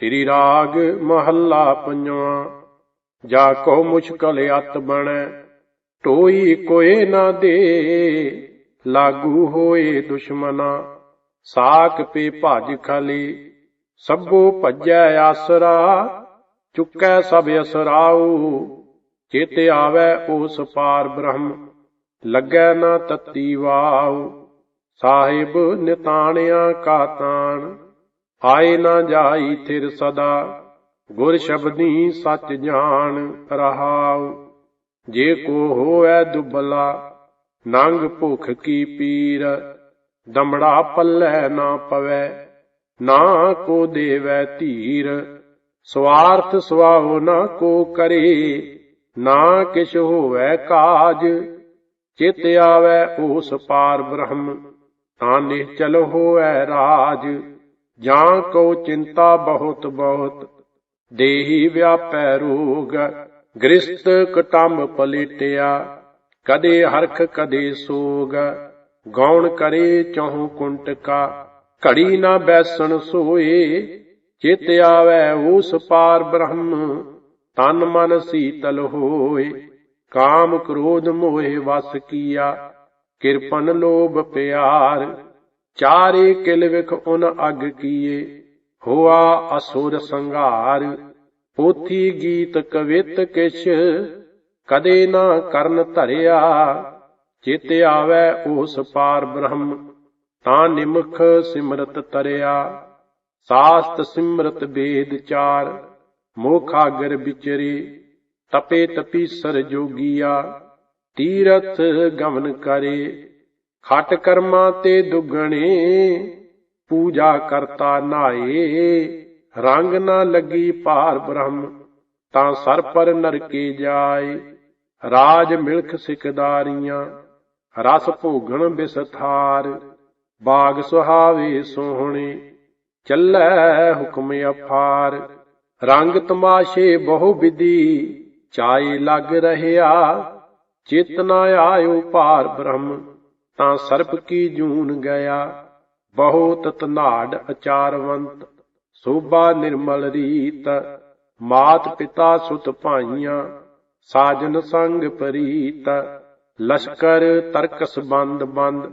ਸ੍ਰੀ ਰਾਗ ਮਹੱਲਾ ਪੰਜਵਾਂ। ਜਾ ਕੋ ਮੁਸ਼ਕਲ ਅਤ ਬਣੈ, ਟੋਈ ਕੋਏ ਨਾ ਦੇ। ਲਾਗੂ ਹੋਏ ਦੁਸ਼ਮਨਾ, ਸਾਕ ਪੇ ਭਜ ਖਲੀ। ਸਭੋ ਭਜੈ ਆਸਰਾ, ਚੁੱਕੈ ਸਭ ਅਸਰਾਉ। ਚਿਤ ਆਵੈ ਉਸ ਪਾਰ ਬ੍ਰਹਮ, ਲੱਗੈ ਨਾ ਤਤੀ ਵਾਉ। ਸਾਹਿਬ ਨਿਤਾਣਿਆ ਕਾ ਤਾਣ। ਆਏ ਨਾ ਜਾਈ ਥਿਰ ਸਦਾ, ਗੁਰ ਸ਼ਬਦੀ ਸੱਚ ਜਾਣ ਰਹਾਉ। ਜੇ ਕੋ ਹੋਐ ਦੁਬਲਾ, ਨੰਗ ਭੁਖ ਕੀ ਪੀਰ, ਦਮੜਾ ਪੱਲੇ ਨਾ ਪਵੈ, ਨਾ ਕੋ ਦੇਵੈ ਧੀਰ। ਸਵਾਰਥ ਸਵਾਹੁ ਨਾ ਕੋ ਕਰੇ, ਨਾ ਕਿਛ ਹੋਵੈ ਕਾਜ। ਚਿਤ ਆਵੈ ਉਸ ਪਾਰ ਬ੍ਰਹਮ, ਤਾਂ ਨਿਹਚਲ ਹੋਵੈ ਰਾਜ। ਜਾਂ ਕੋ ਚਿੰਤਾ ਬਹੁਤ ਬਹੁਤ, ਦੇਹੀ ਵਿਆਪੈ ਰੋਗ, ਗ੍ਰਸਤ ਕਟੰਬ ਪਲਿਟਿਆ, ਕਦੇ ਹਰਖ ਕਦੇ ਸੋਗ, ਗੌਣ ਕਰੇ ਚਹੁ ਕੁੰਟਕਾ, ਘੜੀ ਨਾ ਬੈਸਣ ਸੋਏ, ਚਿਤ ਆਵੈ ਉਸ ਪਾਰ ਬ੍ਰਹਮ, ਤਨ ਮਨ ਸੀਤਲ ਹੋਏ, ਕਾਮ ਕ੍ਰੋਧ ਮੋਹਿ ਵਸ ਕੀਆ, ਕਿਰਪਨ ਲੋਭ ਪਿਆਰ ਚਾਰੇ ਕਿਲ ਵਿਖ ਉਨ ਅਗ ਕੀਏ, ਹੋਆ ਅਸੁਰ ਸੰਘਾਰ। ਪੋਥੀ ਗੀਤ ਕਵਿਤ ਕਿਛ ਕਦੇ ਨਾ ਕਰਨ ਧਰਿਆ, ਚਿਤ ਆਵੈ ਉਸ ਪਾਰ ਬ੍ਰਹਮ, ਤਾਂ ਨਿਮਖ ਸਿਮਰਤ ਤਰਿਆ। ਸਾਸਤ ਸਿਮਰਤ ਵੇਦ ਚਾਰ, ਮੋਖਾਗਰ ਵਿਚਰੇ, ਤਪੇ ਤਪੀ ਸਰ ਜੋਗੀਆ, ਤੀਰਥ ਗਮਨ ਕਰੇ। ਖਟ ਕਰਮਾਂ ਤੇ ਦੁੱਗਣੇ, ਪੂਜਾ ਕਰਤਾ ਨਾਏ। ਰੰਗ ਨਾ ਲੱਗੀ ਭਾਰ ਬ੍ਰਹਮ, ਤਾਂ ਸਰ ਪਰ ਨਰਕੇ ਜਾਏ। ਰਾਜ ਮਿਲਖ ਸਿਕਦਾਰੀਆਂ, ਰਸ ਭੋਗਣ ਬਿਸਥਾਰ। ਬਾਗ ਸੁਹਾਵੇ ਸੋਹਣੇ, ਚੱਲੈ ਹੁਕਮ ਅਫਾਰ ਰੰਗ ਤਮਾਸ਼ੇ ਬਹੁ ਵਿਧੀ, ਚਾਏ ਲੱਗ ਰਹਿਆ, ਚੇਤਨਾ ਆਇਓ ਭਾਰ ਬ੍ਰਹਮ। ਤਾਂ ਸਰਪ ਕੀ ਜੂਨ ਗਿਆ? ਬਹੁਤ ਤਨਾੜ ਅਚਾਰਵੰਤ, ਸੋਭਾ ਨਿਰਮਲ ਰੀਤ, ਮਾਤ ਪਿਤਾ ਸੁਤ ਭਾਈਆਂ, ਸਾਜਨ ਸੰਗ ਪਰੀਤ, ਲਸ਼ਕਰ ਤਰਕ ਬੰਦ ਬੰਦ,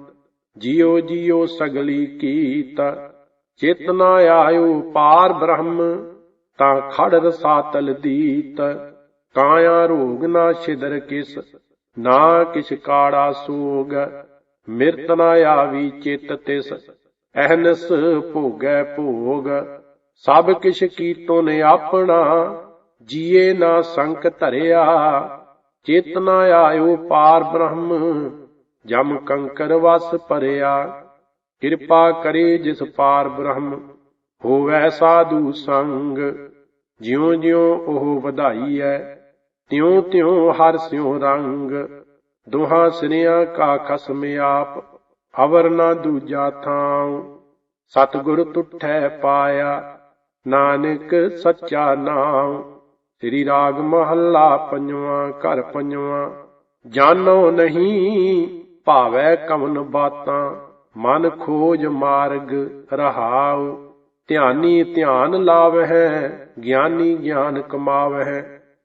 ਜਿਉ ਜਿਉ ਸਗਲੀ ਕੀਤ, ਚੇਤਨਾ ਆਇਓ ਪਾਰ ਬ੍ਰਹਮ, ਤਾਂ ਖੜ ਰਸਾਤਲ ਦੀਤ, ਕਾਇਆ ਰੋਗ ਨਾ ਛਿਦਰ ਕਿਸ, ਨਾ ਕਿਛ ਕਾੜਾ ਸੋਗ ਮਿਰਤ ਨਾ ਆਵੀ ਚਿਤ ਤਿਸ, ਅਹਨਸ ਭੋਗੈ ਭੋਗ। ਸਭ ਕਿਛ ਕੀਤੋ ਆਪਣਾ, ਜੀਏ ਨਾ ਸੰਕ ਧਰਿਆ। ਚੇਤਨਾ ਆਇਓ ਪਾਰ ਬ੍ਰਹਮ, ਜਮ ਕੰਕਰ ਵਸ ਪਰਿਆ ਕਿਰਪਾ ਕਰੇ ਜਿਸ ਪਾਰ ਬ੍ਰਹਮ, ਹੋਵੈ ਸਾਧੂ ਸੰਗ। ਜਿਉ ਜਿਉ ਉਹ ਵਧਾਈ ਹੈ ਤਿਉ ਤਿਉ ਹਰ ਸਿਉ ਰੰਗ। ਦੁਹਾ ਸਿਰਿਆ ਕਾ ਖਸਮ ਆਪ, ਅਵਰ ਨਾ ਦੂਜਾ ਥਾਂ ਸਤਿਗੁਰ ਤੁਠੈ ਪਾਇਆ, ਨਾਨਕ ਸੱਚਾ ਨਾਮ ਸ੍ਰੀ ਰਾਗ ਮਹੱਲਾ ਪੰਜਵਾਂ, ਘਰ ਪੰਜਵਾਂ। ਜਾਣੋ ਨਹੀਂ, ਭਾਵੈ ਕਵਨ ਬਾਤਾਂ। ਮਨ ਖੋਜ ਮਾਰਗ ਰਹਾਉ। ਧਿਆਨੀ ਧਿਆਨ ਲਾਵਹਿ, ਗਿਆਨੀ ਗਿਆਨ ਕਮਾਵਹਿ।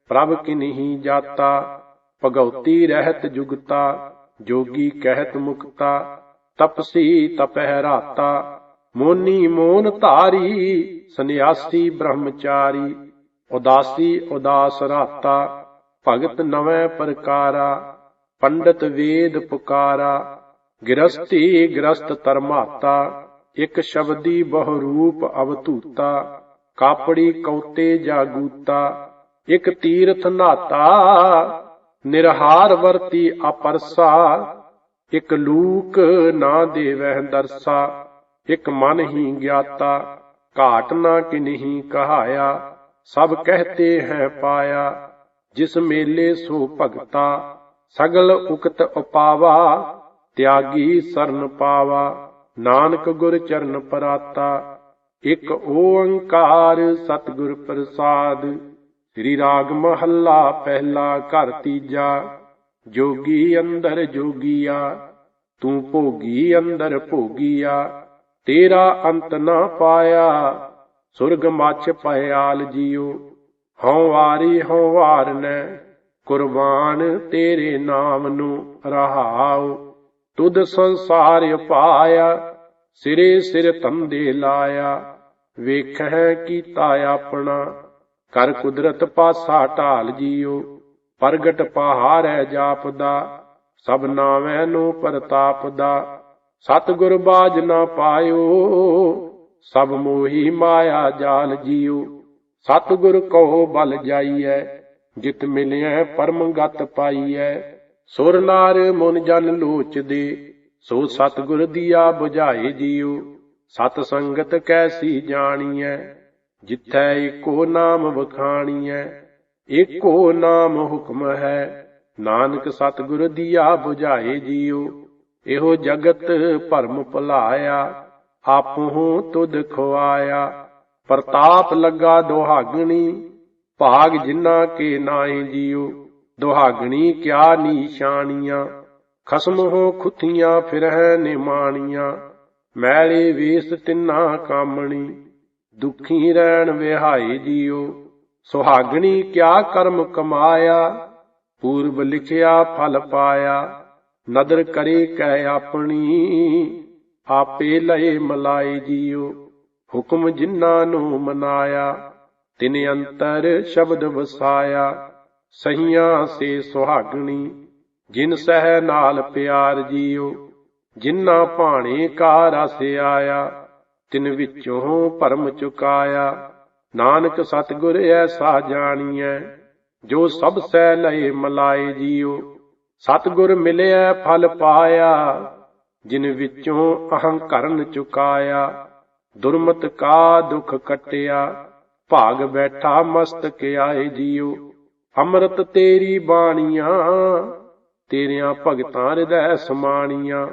ਪ੍ਰਭ ਕਿਨਹੀ ਜਾਤਾ ਭਗਉਤੀ ਰਹਿਤ ਜੁਗਤਾ, ਜੋਗੀ ਕਹਿਤ ਮੁਕਤਾ, ਤਪਸੀ ਤਪਹਿ ਰਾਤਾ, ਮੋਨੀ ਮੋਨ ਧਾਰੀ ਸੰਿਆਸੀ ਬ੍ਰਹਮਚਾਰੀ, ਉਦਾਸੀ ਉਦਾਸ ਰਾਤਾ, ਭਗਤ ਨਵੇਂ ਪ੍ਰਕਾਰਾ, ਪੰਡਤ ਵੇਦ ਪੁਕਾਰਾ ਗ੍ਰਸਤੀ ਗ੍ਰਸਤ ਧਰਮਾਤਾ, ਇਕ ਸ਼ਬਦੀ ਬਹੁ ਰੂਪ ਅਵਤੂਤਾ ਕਾਪੜੀ ਕੌਤੇ ਜਾਗੂਤਾ, ਇਕ ਤੀਰਥ ਨਾਤਾ ਨਿਰਹਾਰ ਵਰਤੀ ਅਪਰਸਾ, ਇਕ ਲੂਕ ਨਾ ਦੇਵਹਿ ਦਰਸਾ, ਇਕ ਮਨ ਹੀ ਗਿਆਤਾ, ਘਾਟ ਨਾ ਕਿਨਹੀ ਕਹਾਇਆ, ਸਭ ਕਹਤੇ ਹੈ ਪਾਇਆ, ਜਿਸ ਮੇਲੇ ਸੋ ਭਗਤਾ, ਸਗਲ ਉਕਤ ਉਪਾਵਾ, ਤਿਆਗੀ ਸਰਨ ਪਾਵਾ, ਨਾਨਕ ਗੁਰ ਚਰਨ ਪਰਾਤਾ, ਇਕ ਓੰਕਾਰ ਸਤਿਗੁਰ ਪ੍ਰਸਾਦ। ਸ੍ਰੀ ਰਾਗ ਮਹੱਲਾ ਪਹਿਲਾ ਘਰ ਤੀਜਾ, ਜੋਗੀ ਅੰਦਰ ਜੋਗੀਆ, ਤੂੰ ਭੋਗੀ ਅੰਦਰ ਭੋਗੀਆ, ਤੇਰਾ ਅੰਤ ਨਾ ਪਾਇਆ, ਸੁਰਗ ਮੱਛ ਪਿਆਲ ਜੀਓ, ਹਉ ਵਾਰੀ ਹਉ ਵਾਰਨੈ ਕੁਰਬਾਨ ਤੇਰੇ ਨਾਮ ਨੂੰ ਰਹਾਉ ਤੁਧ ਸੰਸਾਰ ਪਾਇਆ, ਸਿਰੇ ਸਿਰ ਤੰਦੇ ਲਾਇਆ ਵੇਖੈ ਕੀਤਾ ਆਪਣਾ ਕਰ ਕੁਦਰਤ ਪਾਸਾ ਢਾਲ ਜੀਓ, ਪ੍ਰਗਟ ਪਹਾੜੈ ਜਾਪਦਾ, ਸਭ ਨਾਵੇਂ ਨੂੰ ਪ੍ਰਤਾਪ ਦਾ ਸਤਿਗੁਰ ਬਾਜ ਨਾ ਪਾਇਓ, ਸਭ ਮੋਹੀ ਮਾਇਆ ਜਾਲ ਜੀਓ। ਸਤਿਗੁਰ ਕਹੋ ਬਲ ਜਾਈਐ, ਜਿਤ ਮਿਲਿਆ ਪਰਮ ਗਤ ਪਾਈਐ। ਸੁਰ ਨਾਰ ਮਨ ਜਨ ਲੋਚਦੇ, ਸੋ ਸਤਿਗੁਰ ਦੀਆ ਬੁਝਾਏ ਜੀਓ। ਸਤ ਸੰਗਤ ਕੈਸੀ ਜਾਣੀਐ ਜਿਥੈ ਏਕੋ ਨਾਮ ਵਖਾਣੀਐ ਏਕੋ ਨਾਮ ਹੁਕਮ ਹੈ। ਨਾਨਕ ਸਤਿਗੁਰ ਦੀਆ 부ਝਾਏ ਜੀਉ ਇਹੋ ਜਗਤ ਭਰਮ ਭੁਲਾਇਆ, ਆਪਹੁ ਤੁਧ ਖਵਾਇਆ ਪ੍ਰਤਾਪ ਲੱਗਾ ਦੁਹਾਗਣੀ, ਭਾਗ ਜਿਨ੍ਹਾਂ ਕੇ ਨਾਹੀ ਜੀਉ ਦੁਹਾਗਣੀ ਕਿਆ ਨੀਸ਼ਾਨੀਆਂ। ਖਸਮ ਹੋ ਖੁੱਥੀਆਂ ਫਿਰਹਿ ਨਿਮਾਣੀਆਂ। ਮੈਲੇ ਵੇਸ ਤਿੰਨਾ ਕਾਮਣੀ। ਦੁਖੀ ਰਹਿਣ ਵਿਹਾਈ ਜੀਉ ਸੁਹਾਗਣੀ ਕਿਆ ਕਰਮ ਕਮਾਇਆ, ਪੂਰਬ ਲਿਖਿਆ ਫਲ ਪਾਇਆ। ਨਦਰ ਕਰੇ ਕਹਿ ਆਪਣੀ, ਆਪੇ ਲਏ ਮਲਾਈ ਜੀਉ ਹੁਕਮ ਜਿਨ੍ਹਾਂ ਨੂੰ ਮਨਾਇਆ, ਤਿਨ ਅੰਤਰ ਸ਼ਬਦ ਵਸਾਇਆ। ਸਹੀਆਂ ਸੇ ਸੁਹਾਗਣੀ, ਜਿਨ ਸਹਿ ਨਾਲ ਪਿਆਰ ਜੀਉ ਜਿਨ੍ਹਾਂ ਭਾਣੇ ਕਾ ਰਸ ਆਇਆ ਤਿਨ ਵਿੱਚੋਂ ਭਰਮ ਚੁਕਾਇਆ। ਨਾਨਕ ਸਤਿਗੁਰ ਐਸਾ ਜਾਣੀਐ, ਜੋ ਸਭ ਸਹਿ ਲਏ ਮਲਾਏ ਜੀਉ। ਸਤਿਗੁਰ ਮਿਲਿਆ ਫਲ ਪਾਇਆ, ਜਿਨ ਵਿੱਚੋਂ ਅਹੰਕਰਨ ਚੁਕਾਇਆ। ਦੁਰਮਤ ਕਾ ਦੁਖ ਕਟਿਆ, ਭਾਗ ਬੈਠਾ ਮਸਤਕ ਆਏ ਜੀਉ। ਅੰਮ੍ਰਿਤ ਤੇਰੀ ਬਾਣੀਆਂ, ਤੇਰੀਆਂ ਭਗਤਾਂ ਹਿਰਦੈ ਸਮਾਣੀਆਂ।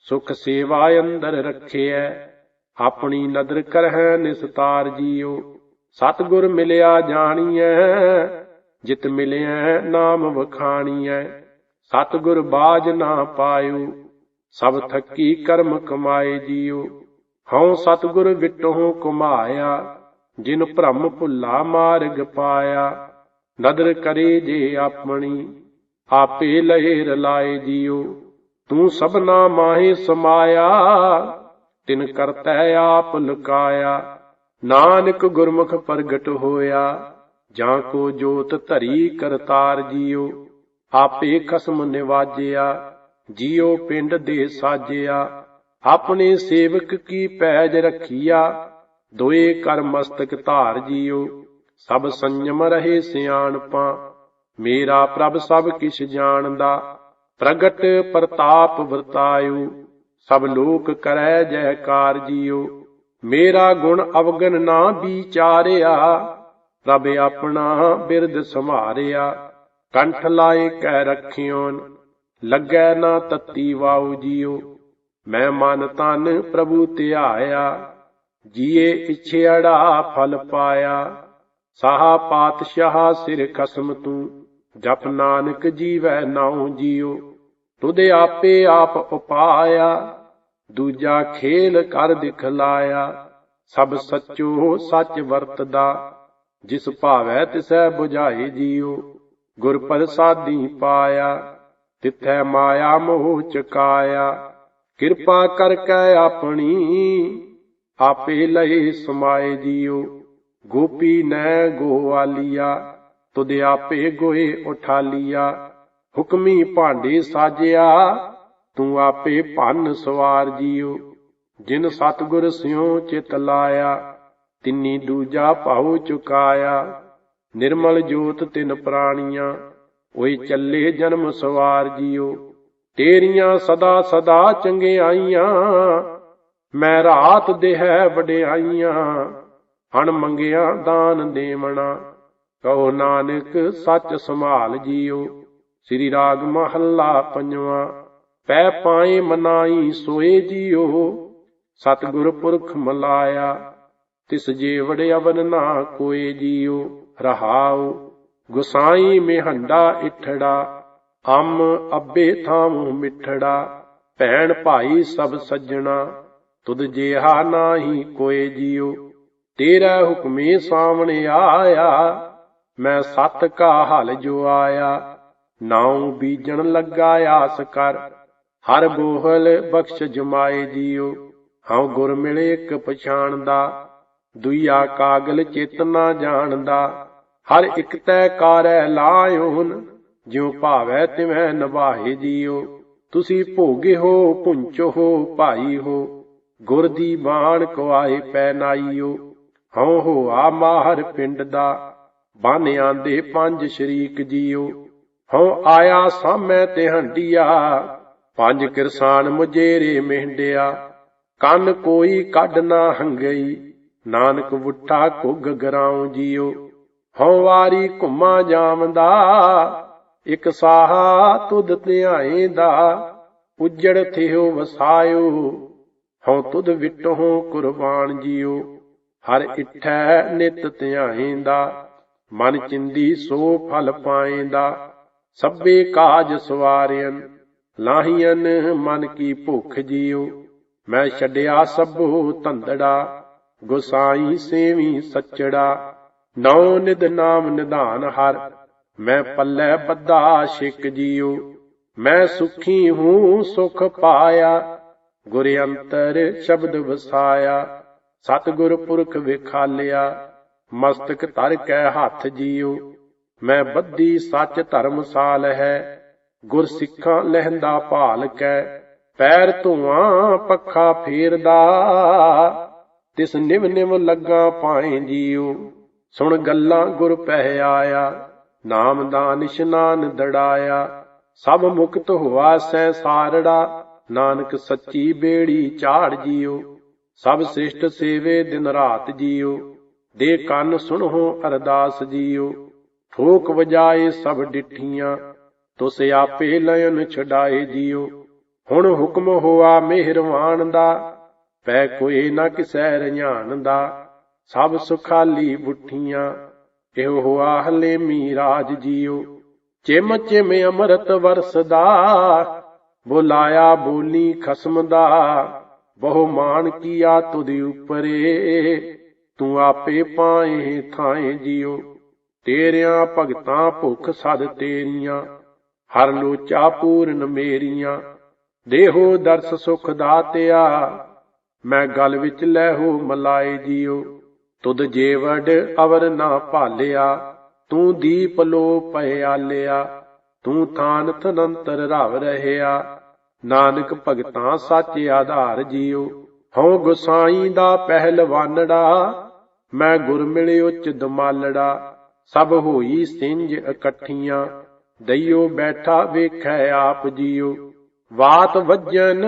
ਸੁਖ ਸੇਵਾ ਅੰਦਰ ਰੱਖਿਐ ਆਪਣੀ ਨਦਰ ਕਰਹਿ ਨਿਸਤਾਰ ਜੀਉ। ਸਤਿਗੁਰ ਮਿਲਿਆ ਜਾਣੀਐ, ਜਿਤ ਮਿਲਿਆ ਨਾਮ ਵਖਾਣੀਐ। ਸਤਿਗੁਰ ਬਾਜ ਨਾ ਪਾਇਓ, ਸਭ ਥੱਕੀ ਕਰਮ ਕਮਾਏ ਜੀਉ। ਹਉ ਸਤਿਗੁਰ ਵਿਟਹੁ ਕੁਮਾਇਆ, ਜਿਨ ਭ੍ਰਮ ਭੁੱਲਾ ਮਾਰਗ ਪਾਇਆ। ਨਦਰ ਕਰੇ ਜੇ ਆਪਣੀ, ਆਪੇ ਲਏ ਰਲਾਏ ਜੀਉ। ਤੂੰ ਸਭਨਾ ਮਾਹੇ ਸਮਾਇਆ ਤਿਨ ਕਰਤੈ ਆਪ ਲੁਕਾਇਆ ਨਾਨਕ ਗੁਰਮੁਖ ਪ੍ਰਗਟ ਹੋਇਆ। ਜਾਂ ਕੋ ਜੋਤ ਧਰੀ ਕਰਤਾਰ ਜੀਓ। ਆਪੇ ਖਸਮ ਨਿਵਾਜਿਆ। ਜੀਉ ਪਿੰਡ ਦੇ ਸਾਜਿਆ। ਆਪਣੇ ਸੇਵਕ ਕੀ ਪੈਜ ਰੱਖੀਆ। ਦੋਏ ਕਰ ਮਸਤਕ ਧਾਰ ਜੀਓ। ਸਭ ਸੰਜਮ ਰਹੇ ਸਿਆਣਪਾਂ। ਮੇਰਾ ਪ੍ਰਭ ਸਭ ਕਿਛ ਜਾਣਦਾ। ਪ੍ਰਗਟ ਪ੍ਰਤਾਪ ਵਰਤਾਇਓ। ਸਭ ਲੋਕ ਕਰੈ ਜੈਕਾਰ ਜੀਉ ਮੇਰਾ ਗੁਣ ਅਵਗਨ ਨਾ ਵਿਚਾਰਿਆ। ਪ੍ਰਭ ਆਪਣਾ ਬਿਰਦ ਸੰਭਾਰਿਆ ਕੰਠ ਲਾਏ ਕਹਿ ਰਖਿਓਨ। ਲੱਗੈ ਨਾ ਤਤੀ ਵਾਉ ਜੀਉ ਮੈਂ ਮਨ ਤਨ ਪ੍ਰਭੂ ਧਿਆਇਆ। ਜੀਏ ਇਛੇੜਾ ਫਲ ਪਾਇਆ। ਸਾਹਾ ਪਾਤਸ਼ਾਹ ਸਿਰ ਖਸਮ ਤੂੰ। ਜਪ ਨਾਨਕ ਜੀਵੈ ਨਾਉ ਜੀਉ ਤੁਧ ਆਪੇ ਆਪ ਉਪਾਇਆ, ਦੂਜਾ ਖੇਲ ਕਰ ਦਿਖਲਾਇਆ। ਸਭ ਸੱਚੋ ਸੱਚ ਵਰਤਦਾ, ਜਿਸ ਭਾਵੈ ਤਿਸੈ 부ਝਾਏ ਜੀਉ ਗੁਰ ਪ੍ਰਸਾਦੀ ਪਾਇਆ, ਤਿਥੈ ਮਾਇਆ ਮੋਹ ਚਕਾਇਆ। ਕਿਰਪਾ ਕਰ ਕੈ ਆਪਣੀ, ਆਪੇ ਲਏ ਸਮਾਏ ਜੀਉ ਗੋਪੀ ਨੈ ਗੋਵਾਲੀਆ, ਤੁਧ ਆਪੇ ਗੋਏ ਉਠਾਲੀਆ। ਹੁਕਮੀ ਭਾਂਡੇ ਸਾਜਿਆ, ਤੂੰ ਆਪੇ ਭੰਨ ਸਵਾਰ ਜੀਉ ਜਿਨ ਸਤਗੁਰ ਸਿਉ ਚਿਤ ਲਾਇਆ, ਤਿੰਨੀ ਦੂਜਾ ਭਾਉ ਚੁਕਾਇਆ। ਨਿਰਮਲ ਜੋਤ ਤਿਨ ਪ੍ਰਾਣੀਆਂ, ਓਏ ਚੱਲੇ ਜਨਮ ਸਵਾਰ ਜੀਉ ਤੇਰੀਆਂ ਸਦਾ ਸਦਾ ਚੰਗਿਆਈਆਂ ਮੈਂ ਰਾਤ ਦੇਹਿ ਵਡਿਆਈਆਂ। ਹਣ ਮੰਗਿਆ ਦਾਨ ਦੇਵਣਾ, ਕਹੋ ਨਾਨਕ ਸੱਚ ਸੰਭਾਲ ਜੀਓ। ਸ੍ਰੀ ਰਾਗ ਮਹੱਲਾ ਪੰਜਵਾਂ। ਪੈ ਪਾਏ ਮਨਾਈ ਸੋਏ ਜੀਓ, ਸਤਿਗੁਰ ਪੁਰਖ ਮਲਾਇਆ, ਤਿਸ ਜੇ ਅਵਨ ਨਾ ਕੋਏ ਜੀਓ। ਰਹਾਉ, ਗੁਸਾਈ ਮਿਹੰਡਾ ਇਠੜਾ, ਅੰਮ ਅੱਬੇ ਥਾਮੂ ਮਿੱਠੜਾ। ਭੈਣ ਭਾਈ ਸਭ ਸੱਜਣਾ, ਤੁਧ ਜਿਹਾ ਨਾਹੀ ਕੋਏ ਜੀਉ ਤੇਰਾ ਹੁਕਮੇ ਸਾਹਮਣੇ ਆਇਆ, ਮੈਂ ਸਤ ਕਾ ਹਲ ਜੋ ਆਇਆ। ਨਾਉ ਬੀਜਣ ਲੱਗਾ ਆਸ ਕਰ। ਹਰ ਬੋਹਲ ਬਖਸ਼ ਜਮਾਏ ਜੀਓ ਹਉ ਗੁਰ ਮਿਲੇ ਇੱਕ ਪਛਾਣਦਾ। ਦੁਈਆ ਕਾਗਲ ਚੇਤਨਾ ਜਾਣਦਾ। ਹਰ ਇਕ ਤੈ ਕਾਰੈ ਲਾਇਓਨ ਜਿਉ ਭਾਵੈ ਤਿਵੈ ਨਵਾਹੇ ਜੀਓ ਤੁਸੀਂ ਭੋਗੇ ਹੋ ਪੁੰਚੋ ਹੋ, ਭਾਈ ਹੋ। ਗੁਰ ਦੀ ਬਾਣ ਕੁਆਏ ਪੈ ਨਾਈਓ। ਹਉ ਹੋਆ ਮਾਹਰ ਪਿੰਡ ਦਾ। ਬਨ ਆਂਦੇ ਪੰਜ ਸ਼ਰੀਕ ਜੀਓ ਹਉ ਆਇਆ ਸਾਮੈ ਤੇ ਹੰਡੀਆ, ਪੰਜ ਕਿਰਸਾਨ ਮੁਜੇਰੇ ਮਹਿੰਡਿਆ ਕੰਨ ਕੋਈ ਕੱਢ ਨਾ ਹੰਗਈ, ਨਾਨਕ ਵੁੱਠਾ ਕੁੱਗ ਗਰਾਉ ਜੀਓ। ਹਉ ਵਾਰੀ ਘੁੰਮਾ ਜਾਵੰਦਾ, ਇਕ ਸਾਹਾ ਤੁਧ ਧਿਆਏ ਦਾ ਉਜੜ ਥਿਓ ਵਸਾਇਓ, ਹਉ ਤੁਧ ਵਿਟਹੁ ਕੁਰਬਾਨ ਜੀਓ। ਹਰ ਇਠੈ ਨਿਤ ਧਿਆਏਂਦਾ, ਮਨ ਚਿੰਦੀ ਸੋ ਫਲ ਪਾਏਂਦਾ। ਸਭੇ ਕਾਜ ਸਵਾਰਿਅਨ ਲਾਹੀਨ ਮਨ ਕੀ ਭੁੱਖ ਜੀਓ ਮੈਂ ਛੱਡਿਆ ਸਭੋ ਧੰਦੜਾ, ਗੁਸਾਈ ਸੇਵੀ ਸੱਚੜਾ। ਨੌ ਨਿਦ ਨਾਮ ਨਿਧਾਨ ਹਰ, ਮੈਂ ਪੱਲੇ ਬੱਧਾ ਛਿਕ ਜੀਓ ਮੈਂ ਸੁਖੀ ਹੂੰ ਸੁਖ ਪਾਇਆ, ਗੁਰ ਅੰਤਰ ਸ਼ਬਦ ਵਸਾਇਆ। ਸਤਿਗੁਰ ਪੁਰਖ ਵਿਖਾਲਿਆ, ਮਸਤਕ ਧਰ ਕੈ ਹੱਥ ਜੀਓ ਮੈਂ ਬੱਧੀ ਸੱਚ ਧਰਮ ਸਾਲ ਹੈ, ਗੁਰ ਸਿੱਖਾਂ ਲਹਿੰਦਾ ਭਾਲ ਕੈ, ਪੈਰ ਧੂਆਂ ਪੱਖਾ ਫੇਰਦਾ। ਤਿਸ ਨਿਵ ਨਿਵ ਲੱਗਾ ਪਾਏ ਜੀਓ ਸੁਣ ਗੱਲਾਂ ਗੁਰ ਪਹਿ ਆਇਆ, ਨਾਮ ਦਾ ਨਿਸ਼ਨਾਨ ਦੜਾਇਆ। ਸਭ ਮੁਕਤ ਹੋਆ ਸੈ ਸਾਰੜਾ, ਨਾਨਕ ਸੱਚੀ ਬੇੜੀ ਝਾੜ ਜੀਓ ਸਭ ਸਿਸ਼ਟ ਸੇਵੇ ਦਿਨ ਰਾਤ ਜੀਓ ਦੇ ਕੰਨ ਸੁਣੋ ਅਰਦਾਸ ਜੀਓ ਠੋਕ ਵਜਾਏ ਸਭ ਡਿਠੀਆਂ, ਤੁਸ ਆਪੇ ਲਇਨ ਛਡਾਏ ਜੀਓ ਹੁਣ ਹੁਕਮ ਹੋਆ ਮਿਹਰਵਾਨ ਦਾ, ਪੈ ਕੋਈ ਨਾ ਕਿਸੈ ਰਝਾਨ ਦਾ। ਸਭ ਸੁਖਾਲੀ ਬੁੱਠੀਆਂ, ਇਹੋ ਹੋਆ ਹਲੇਮੀ ਰਾਜ ਜੀਓ। ਚਿਮ ਚਿਮ ਅੰਮ੍ਰਿਤ ਵਰਸਦਾ, ਬੁਲਾਇਆ ਬੋਲੀ ਖਸਮ ਦਾ। ਬਹੁ ਮਾਨ ਕੀਆ ਤੁਧ ਉਪਰੇ, ਤੂੰ ਆਪੇ ਪਾਏ ਥਾਏ ਜਿਓ। ਤੇਰਿਆਂ ਭਗਤਾਂ ਭੁਖ ਸਦ ਤੇਰੀਆਂ, ਹਰ ਲੋਚਾ ਪੂਰਨ ਮੇਰੀਆਂ। ਦੇਹੋ ਦਰਸ ਸੁਖ ਦਾਤਿਆ ਮੈਂ ਗਲ ਵਿੱਚ ਲੈ ਹੋ ਮਲਾਏ ਜੀਓ। ਤੁਧ ਜੇਵੜ ਅਵਰ ਨਾ ਭਾਲਿਆ, ਤੂੰ ਦੀਪ ਲੋ ਪਿਆਲਿਆ ਤੂੰ ਥਾਨ ਥਨੰਤਰ ਰਵ ਰਹਿਆ, ਨਾਨਕ ਭਗਤਾਂ ਸੱਚ ਆਧਾਰ ਜੀਓ। ਹਉ ਗੁਸਾਈ ਦਾ ਪਹਿਲਵਾਨੜਾ, ਮੈਂ ਗੁਰ ਮਿਲੇ ਉੱਚ ਦਮਾਲੜਾ। ਸਭ ਹੋਈ ਸਿੰਜ ਇਕੱਠੀਆਂ, ਦਈਓ ਬੈਠਾ ਵੇਖੈ ਆਪ ਜੀਓ। ਵਾਤ ਵੱਜਨ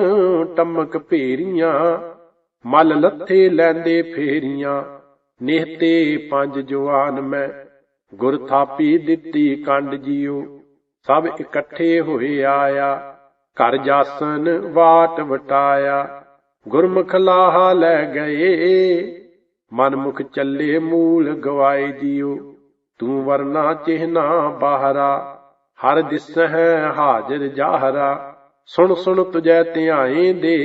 ਟਮਕ ਭੇਰੀਆਂ, ਮਲ ਲੱਥੇ ਲੈਂਦੇ ਫੇਰੀਆਂ। ਨਿਹਤੇ ਪੰਜ ਜਵਾਨ ਮੈਂ, ਗੁਰ ਥਾਪੀ ਦਿੱਤੀ ਕੰਡ ਜੀਓ। ਸਭ ਇਕੱਠੇ ਹੋਏ ਆਇਆ, ਘਰ ਜਾਸਨ ਵਾਟ ਵਟਾਇਆ। ਗੁਰਮੁਖ ਲਾਹਾ ਲੈ ਗਏ, ਮਨਮੁਖ ਚੱਲੇ ਮੂਲ ਗਵਾਏ ਜੀਓ। ਤੂੰ ਵਰਨਾ ਚਿਹਨਾ ਬਾਹਰਾ, ਹਰ ਦਿਸ ਹੈ ਹਾਜ਼ਰ ਜਾਹਰਾ। ਸੁਣ ਸੁਣ ਤੁਜੈ ਧਿਆਏ ਦੇ,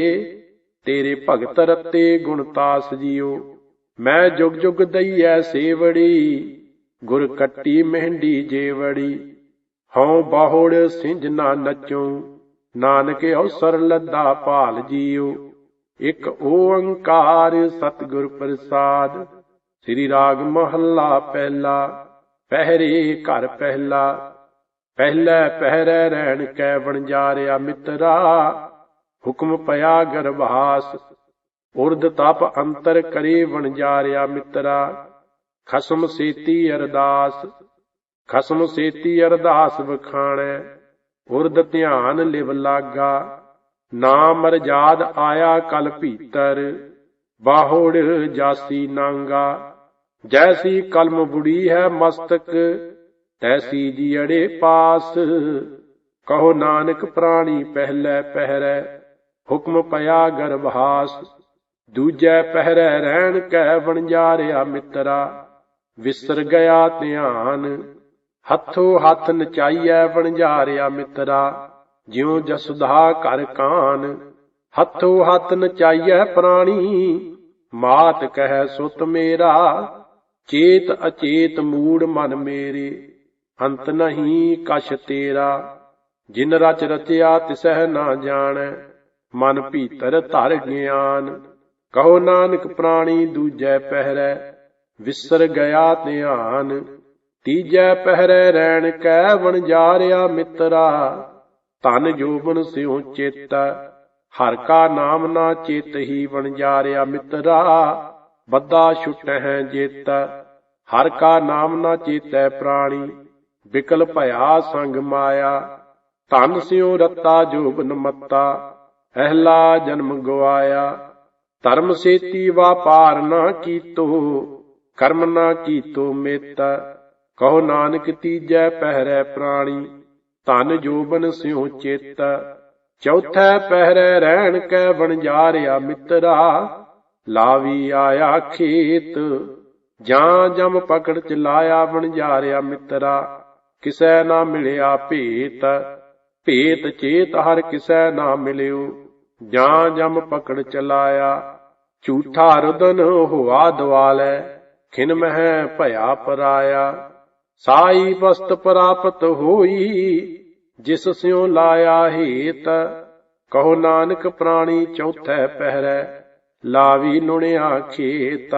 ਤੇਰੇ ਭਗਤ ਰਤੇ ਗੁਣਤਾਸ ਜੀਓ ਮੈਂ ਜੁਗ ਜੁਗ ਦਈਐ ਸੇਵੜੀ, ਗੁਰ ਕੱਟੀ ਮਹਿੰਦੀ ਜੇਵੜੀ। ਹਉ ਬਾਹੜ ਸਿੰਜ ਨਾ ਨਚਉ ਨਾਨਕ ਅਵਸਰ ਲੱਦਾ ਭਾਲ ਜੀਉ। ਇਕ ਓੰਕਾਰ ਸਤਿਗੁਰ ਪ੍ਰਸਾਦ, ਸ੍ਰੀ ਰਾਗ ਮਹੱਲਾ ਪਹਿਲਾ। ਪਹਿਰੇ ਘਰ ਪਹਿਲਾ, ਪਹਿਲੇ ਪਹਿਰੇ ਰਹਿਣ ਕੈ ਵਣਜਾਰਿਆ ਮਿੱਤਰਾ, ਹੁਕਮ ਪਿਆ ਗਰਭਾਸ, ਉਰਦ ਤਪ ਅੰਤਰ ਕਰੇ ਵਣਜਾਰਿਆ ਮਿੱਤਰਾ, ਖਸਮ ਸੇਤੀ ਅਰਦਾਸ, ਖਸਮ ਸੇਤੀ ਅਰਦਾਸ ਵਖਾਣੈ, ਉਰਦ ਧਿਆਨ ਲਿਵ ਲਾਗਾ, ਨਾਮ ਮਰਜਾਦ ਆਇਆ ਕਲ ਭੀਤਰ, ਬਾਹੋੜ ਜਾਸੀ ਨਾਂਗਾ ਜੈਸੀ ਕਲਮ ਬੁੜੀ ਹੈ ਮਸਤਕ, ਤੈਸੀ ਜੀ ਅੜੇ ਪਾਸ। ਕਹੋ ਨਾਨਕ ਪ੍ਰਾਣੀ ਪਹਿਲੇ ਪਹਿਰੈ, ਹੁਕਮ ਪਿਆ ਗਰਭਾਸ। ਦੂਜੈ ਪਹਿਰੈ ਰਹਿਣ ਕੈ ਵਣਜਾਰਿਆ ਮਿੱਤਰਾ, ਵਿਸਰ ਗਿਆ ਧਿਆਨ। ਹੱਥੋਂ ਹੱਥ ਨਚਾਈਐ ਵਣਜਾਰਿਆ ਮਿੱਤਰਾ, ਜਿਉ ਜਸੁਧਾ ਕਰ ਕਾਨ। ਹੱਥੋ ਹੱਥ ਨਚਾਈਐ ਪ੍ਰਾਣੀ, ਮਾਤ ਕਹਿ ਸੁਤ ਮੇਰਾ ਚੇਤ ਅਚੇਤ ਮੂੜ ਮਨ ਮੇਰੇ, ਅੰਤ ਨਹੀਂ ਕਛ ਤੇਰਾ। ਜਿਨ ਰਚ ਰਚਿਆ ਤਿਸਹਿ ਨਾ ਜਾਣੈ, ਮਨ ਭੀਤਰ ਧਰ ਗਿਆਨ। ਕਹੋ ਨਾਨਕ ਪ੍ਰਾਣੀ ਦੂਜੈ ਪਹਿਰੈ, ਵਿਸਰ ਗਿਆ ਧਿਆਨ। ਤੀਜੈ ਪਹਿਰੈ ਰਹਿਣ ਕੈ ਵਣਜਾਰਿਆ ਮਿੱਤਰਾ। ਧਨ ਜੋਬਨ ਸਿਉ ਚਿੱਤ, ਹਰ ਕਾ ਨਾਮ ਨਾ ਚੇਤ ਹੀ ਵਣਜਾਰਿਆ ਮਿੱਤਰਾ। ਬੱਦਾ ਛੁਟਹਿ ਜਿਤ, ਹਰ ਕਾ ਨਾਮ ਨਾ ਚੇਤੈ ਪ੍ਰਾਣੀ ਵਿਕਲ ਭਇਆ ਸੰਗ ਮਾਇਆ, ਧਨ ਸਿਉ ਰਤਾ ਜੋਬਨ ਮੱਤਾ ਅਹਲਾ ਜਨਮ ਗਵਾਇਆ, ਧਰਮ ਸੇਤੀ ਵਾਪਾਰ ਨਾ ਕੀਤੋ, ਕਰਮ ਨਾ ਕੀਤੋ ਮੇਤ, ਕਹੋ ਨਾਨਕ ਤੀਜੈ ਪਹਿਰੈ ਪ੍ਰਾਣੀ, ਧਨ ਜੋਬਨ ਸਿਉ ਚੇਤ, ਚੌਥੈ ਪਹਿਰੈ ਰਹਿਣ ਕੈ ਬਣ ਜਾ ਵਣਜਾਰਿਆ ਮਿੱਤਰਾ ਲਾਵੀ ਆਇਆ ਖੇਤ, ਜਾਂ ਜਮ ਪਕੜ ਚ ਲਾਇਆ ਵਣਜਾਰਿਆ ਮਿੱਤਰਾ, ਕਿਸੈ ਨਾ ਮਿਲਿਆ ਭੇਤ ਭੇਤ ਚੇਤ ਹਰ ਕਿਸੈ ਨਾ ਮਿਲਿਓ, ਜਾਂ ਜਮ ਪਕੜ ਚਲਾਇਆ ਝੂਠਾ ਰਦਨ ਹੋਆ ਦਵਾਲੈ, ਖਿਨ ਮਹਿ ਭਇਆ ਪਰਾਇਆ, ਸਾਈ ਵਸਤ ਪ੍ਰਾਪਤ ਹੋਈ, ਜਿਸ ਸਿਉ ਲਾਇਆ ਹੇਤ, ਕਹੋ ਨਾਨਕ ਪ੍ਰਾਣੀ ਚੌਥੈ ਪਹਿਰੈ ਲਾਵੀ ਲੁਣਿਆ ਖੇਤ।